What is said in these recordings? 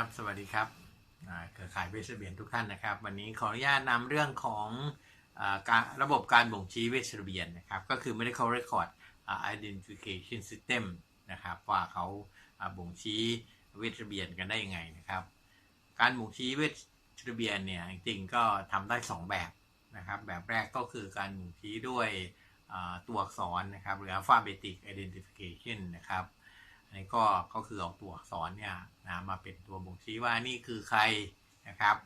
ครับสวัสดีครับเครือข่ายเวชระเบียนทุกท่านนะครับ วันนี้ขออนุญาตนำเรื่องของการระบบการบ่งชี้เวชระเบียนนะครับ ก็คือ medical record อ่า identification system นะครับ ว่าเขาบ่งชี้เวชระเบียนกันได้ยังไงนะครับ การบ่งชี้เวชระเบียนเนี่ยจริงๆก็ทำได้ 2 แบบนะครับ แบบแรกก็คือการบ่งชี้ด้วยตัวอักษรนะครับหรือ alphabetic identification นะครับ อันนี้ก็ก็คือเอาตัวอักษรเนี่ยนะมาเป็นตัวบ่งชี้ว่านี่คือใครนะครับ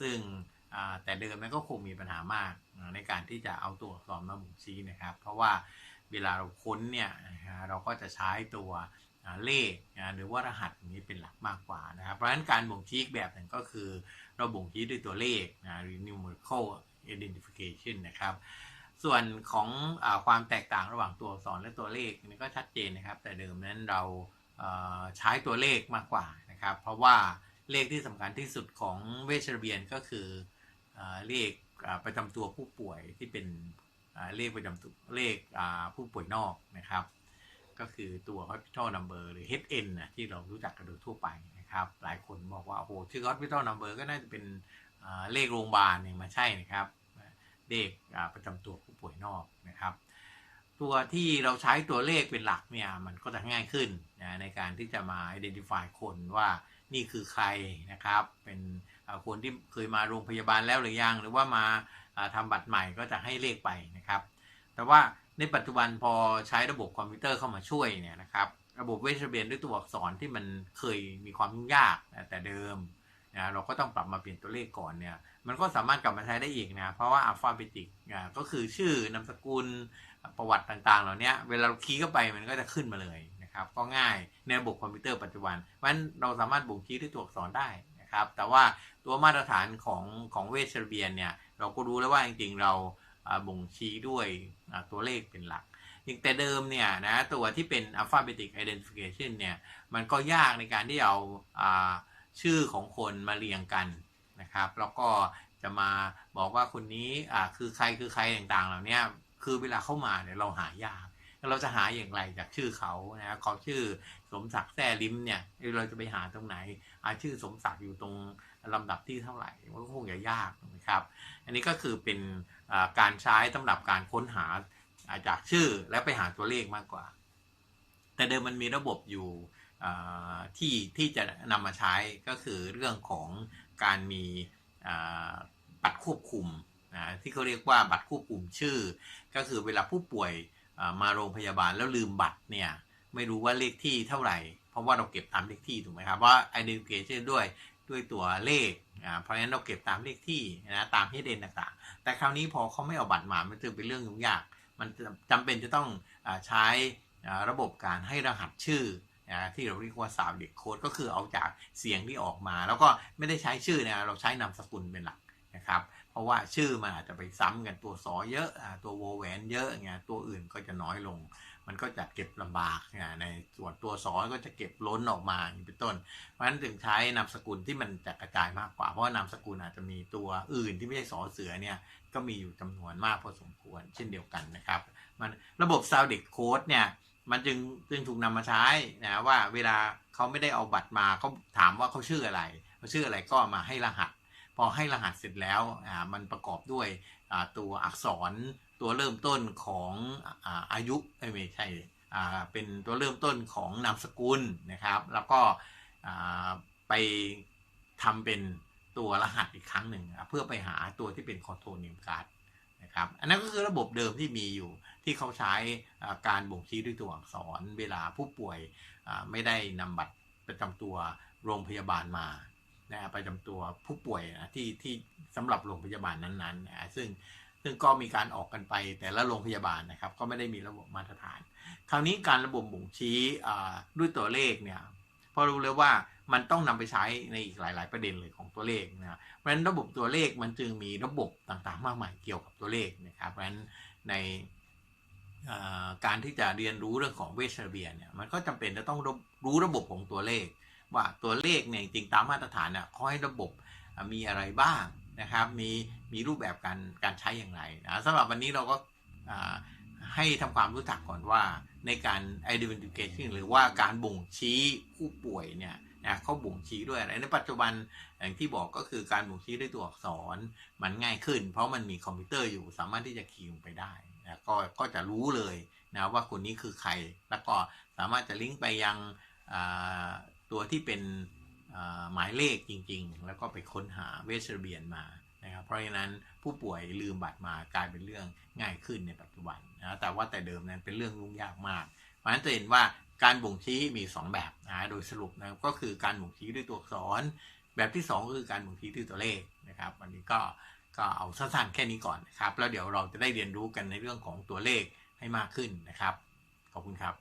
ซึ่งแต่เดิมมันก็คงมีปัญหามากในการที่จะเอาตัวอักษรมาบ่งชี้นะครับ เพราะว่าเวลาเราค้นเนี่ยนะเราก็จะใช้ตัวเลขนะหรือว่ารหัสอย่างนี้เป็นหลักมากกว่านะครับ เพราะฉะนั้นการบ่งชี้แบบหนึ่งก็คือ เราบ่งชี้ด้วยตัวเลขนะหรือ numerical identification นะครับ ส่วนของอความแตกต่างระหว่างตัวอักษรและตัวเลขนี่ก็ชัดเจนนะครับ แต่เดิมนั้นเราใช้ตัวเลขมากกว่านะครับ เพราะว่าเลขที่สำคัญที่สุดของเวชระเบียนก็คือเอ่อเลขประจำตัวผู้ป่วยที่เป็นเลขประจำตัวเลขผู้ป่วยนอกนะครับ ก็คือตัว hospital number หรือ HN นะที่เรารู้จักกันโดยทั่วไปนะครับ หลายคนบอกว่าโอ้โหชื่อ hospital number ก็น่าจะเป็นเลขโรงพยาบาลเนี่ยมาใช่นะครับ เลขอ่าประจำตัวผู้ป่วยนอกนะครับ ตัวที่เราใช้ตัวเลขเป็นหลักเนี่ยมันก็จะง่ายขึ้นนะในการที่จะมา identify คนว่านี่คือใครนะครับ เป็นคนที่เคยมาโรงพยาบาลแล้วหรือยัง หรือว่ามาอ่าทำบัตรใหม่ก็จะให้เลขไปนะครับ แต่ว่าในปัจจุบันพอใช้ระบบคอมพิวเตอร์เข้ามาช่วยเนี่ยนะครับระบบเวชระเบียนด้วยตัวอักษรที่มันเคยมีความยุ่งยากแต่เดิมนะเราก็ต้องปรับมาเปลี่ยนตัวเลขก่อนเนี่ย มันก็สามารถกลับมาใช้ได้อีกนะ เพราะว่าอัลฟาเบติกก็คือชื่อนามสกุลประวัติต่างๆ เหล่านี้เวลาเราคีย์เข้าไปมันก็จะขึ้นมาเลยนะครับ ก็ง่ายในระบบคอมพิวเตอร์ปัจจุบันเพราะฉะนั้นเราสามารถบ่งชี้ด้วยตัวอักษรได้นะครับ แต่ว่าตัวมาตรฐานของของเวชระเบียนเนี่ยเราก็รู้แล้วว่าจริงๆเราบ่งชี้ด้วยตัวเลขเป็นหลักอย่างแต่เดิมเนี่ยนะตัวที่เป็น alphabetic identification เนี่ยมันก็ยากในการที่เอาอาชื่อของคนมาเรียงกัน นะครับ แล้วก็จะมาบอกว่าคนนี้อ่าคือใครคือใครต่างๆ เหล่านี้คือเวลาเข้ามาเนี่ยเราหายากเราจะหาอย่างไรจากชื่อเขานะเขาชื่อสมศักดิ์แซ่ลิมเนี่ยเราจะไปหาตรงไหนอาชื่อสมศักดิ์อยู่ตรงลำดับที่เท่าไหร่มันก็คงจะยากนะครับ อันนี้ก็คือเป็นการใช้สำหรับการค้นหาจากชื่อและไปหาตัวเลขมากกว่า แต่เดิมมันมีระบบอยู่ที่ที่จะนำมาใช้ก็คือเรื่องของ การมีบัตรควบคุมนะที่เขาเรียกว่าบัตรควบคุมชื่อ ก็คือเวลาผู้ป่วยมาโรงพยาบาลแล้วลืมบัตรเนี่ยไม่รู้ว่าเลขที่เท่าไหร่ เพราะว่าเราเก็บตามเลขที่ถูกไหมครับว่า identification ด้วยด้วยตัวเลขอ่าเพราะฉะนั้นเราเก็บตามเลขที่นะตามที่เด่นต่างๆ แต่คราวนี้พอเขาไม่เอาบัตรมามันจะเป็นเรื่องยุ่งยาก มันจำเป็นจะต้องอใช้ระบบการให้รหัสชื่อ นะที่เราเรียกว่าสาวเด็กโค้ดก็คือเอาจากเสียงที่ออกมา แล้วก็ไม่ได้ใช้ชื่อนะเราใช้นามสกุลเป็นหลักนะครับ เพราะว่าชื่อมันอาจจะไปซ้ำกันตัวสอเยอะตัวโวแหวนเยอะเงี้ยตัวอื่นก็จะน้อยลง มันก็จะเก็บลำบากนะในส่วนตัวสอก็จะเก็บล้นออกมาเป็นต้น เพราะฉะนั้นถึงใช้นามสกุลที่มันจะกระจายมากกว่า เพราะว่านามสกุลอาจจะมีตัวอื่นที่ไม่ใช่สอเสือเนี่ยก็มีอยู่จำนวนมากพอสมควรเช่นเดียวกันนะครับมันระบบ s o u n d e c Code เนี่ย มันจึงจึงถูกนำมาใช้นะว่าเวลาเขาไม่ได้เอาบัตรมาเขาถามว่าเขาชื่ออะไรเขาชื่ออะไรก็มาให้รหัส พอให้รหัสเสร็จแล้วอ่ามันประกอบด้วยอ่าตัวอักษรตัวเริ่มต้นของอ่าอายุไม่ใช่อ่าเป็นตัวเริ่มต้นของนามสกุลนะครับ แล้วก็อ่าไปทำเป็นตัวรหัสอีกครั้งหนึ่งเพื่อไปหาตัวที่เป็นคอโทรนิมการ์ดนะครับอันนั้นก็คือระบบเดิมที่มีอยู่ที่เขาใช้การบ่งชี้ด้วยตัวอักษร เวลาผู้ป่วยไม่ได้นำบัตรประจำตัวโรงพยาบาลมานะประจำตัวผู้ป่วยนะที่ที่สำหรับโรงพยาบาลนั้นๆนะซึ่งซึ่งก็มีการออกกันไปแต่ละโรงพยาบาลนะครับ ก็ไม่ได้มีระบบมาตรฐาน คราวนี้การระบบบ่งชี้ด้วยตัวเลขเนี่ยพอรู้แล้วว่ามันต้องนำไปใช้ในอีกหลาย ๆ ประเด็นเลยของตัวเลขนะเพราะฉะนั้นระบบตัวเลขมันจึงมีระบบต่างๆ มากมายเกี่ยวกับตัวเลขนะครับเพราะฉะนั้นใน การที่จะเรียนรู้เรื่องของเวชระเบียนเนี่ยมันก็จำเป็นจะต้องรู้ระบบของตัวเลข ว่าตัวเลขเนี่ยจริงตามมาตรฐานเนี่ยเขาให้ระบบมีอะไรบ้างนะครับ มีมีรูปแบบการการใช้อย่างไรนะสำหรับวันนี้เราก็ให้ทำความรู้จักก่อนว่าในการ identification หรือว่าการบ่งชี้ผู้ป่วยเนี่ยนะเขาบ่งชี้ด้วยอะไรในปัจจุบันอย่างที่บอกก็คือการบ่งชี้ด้วยตัวอักษรมันง่ายขึ้น เพราะมันมีคอมพิวเตอร์อยู่สามารถที่จะคีย์ลงไปได้ นะก็ก็จะรู้เลยนะว่าคนนี้คือใคร แล้วก็สามารถจะลิงก์ไปยังตัวที่เป็นหมายเลขจริง ๆ แล้วก็ไปค้นหาเวชระเบียนมานะครับเพราะฉะนั้นผู้ป่วยลืมบัตรมากลายเป็นเรื่องง่ายขึ้นในปัจจุบันนะแต่ว่าแต่เดิมนั้นเป็นเรื่องยุ่งยากมาก เพราะฉะนั้นจะเห็นว่าการบ่งชี้มี 2 แบบนะโดยสรุปนะก็คือการบ่งชี้ด้วยตัวอักษร แบบที่ 2 ก็คือการบ่งชี้ด้วยตัวเลขนะครับวันนี้ก็ ก็เอาสั้นๆแค่นี้ก่อนนะครับ แล้วเดี๋ยวเราจะได้เรียนรู้กันในเรื่องของตัวเลขให้มากขึ้นนะครับ ขอบคุณครับ